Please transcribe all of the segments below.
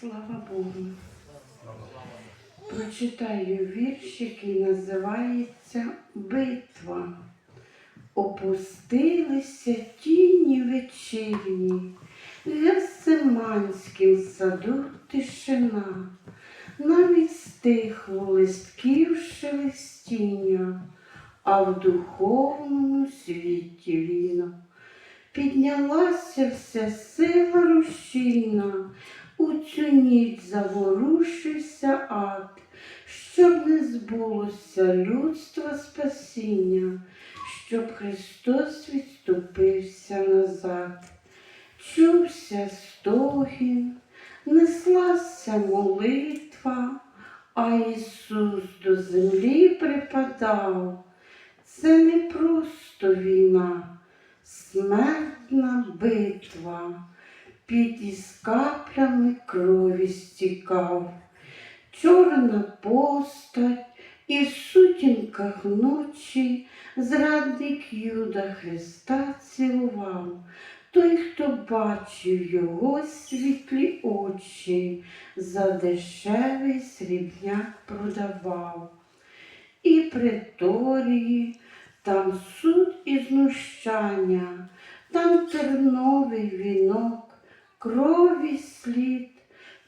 Слава Богу. Прочитаю вірш, який називається Битва. Опустилися тіні вечірні, в Гесиманськім саду тишина, навіть стихло листків шелестіння, а в духовному світі віно. Піднялася вся сила рушійна, у цю ніч заворушився ад, щоб не збулося людства спасіння, щоб Христос відступився назад. Чувся стогін, неслася молитва, а Ісус до землі припадав. Це не просто війна, смертна битва, під із каплями крові стікав. Чорна постать і в сутінках ночі зрадник Юда Христа цілував. Той, хто бачив його світлі очі, за дешевий срібняк продавав. І приторії, там суд і знущання, там терновий крові слід,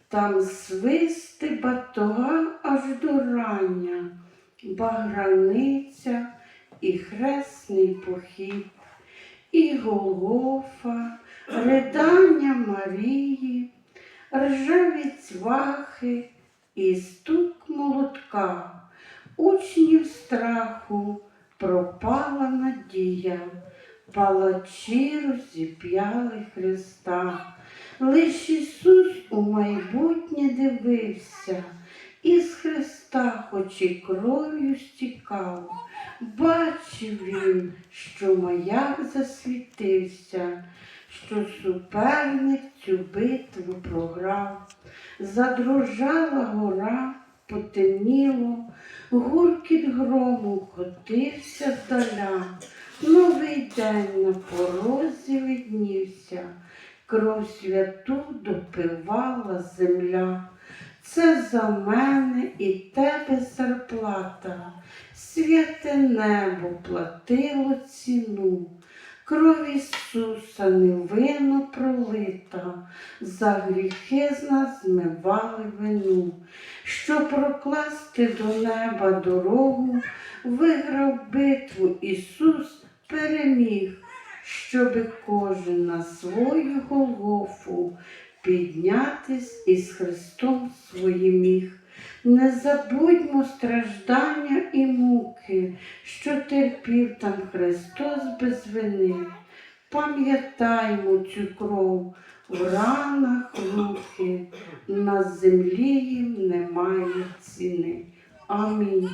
там свисти батога аж до рання, баграниця і хресний похід, і Голгофа, ридання Марії, ржаві цвахи і стук молотка, учнів страху пропала надія, палачі розіп'яли Христа. Лиш Ісус у майбутнє дивився, із Христа, хоч і кров'ю стікав, бачив він, що маяк засвітився, що суперник цю битву програв, задрожала гора, потемніло, гуркіт грому котився здаля, новий день на порозі виднівся, кров святу допивала земля. Це за мене і тебе зарплата, святе небо платило ціну. Кров Ісуса невинно пролита, за гріхи з нас змивали вину, що прокласти до неба дорогу, виграв битву Ісус переміг, щоби кожен на свою Голгофу піднятись із Христом своїм міг. Не забудьмо страждання і муки, що терпів там Христос без вини. Пам'ятаймо цю кров в ранах руки, на землі їм немає ціни. Амінь.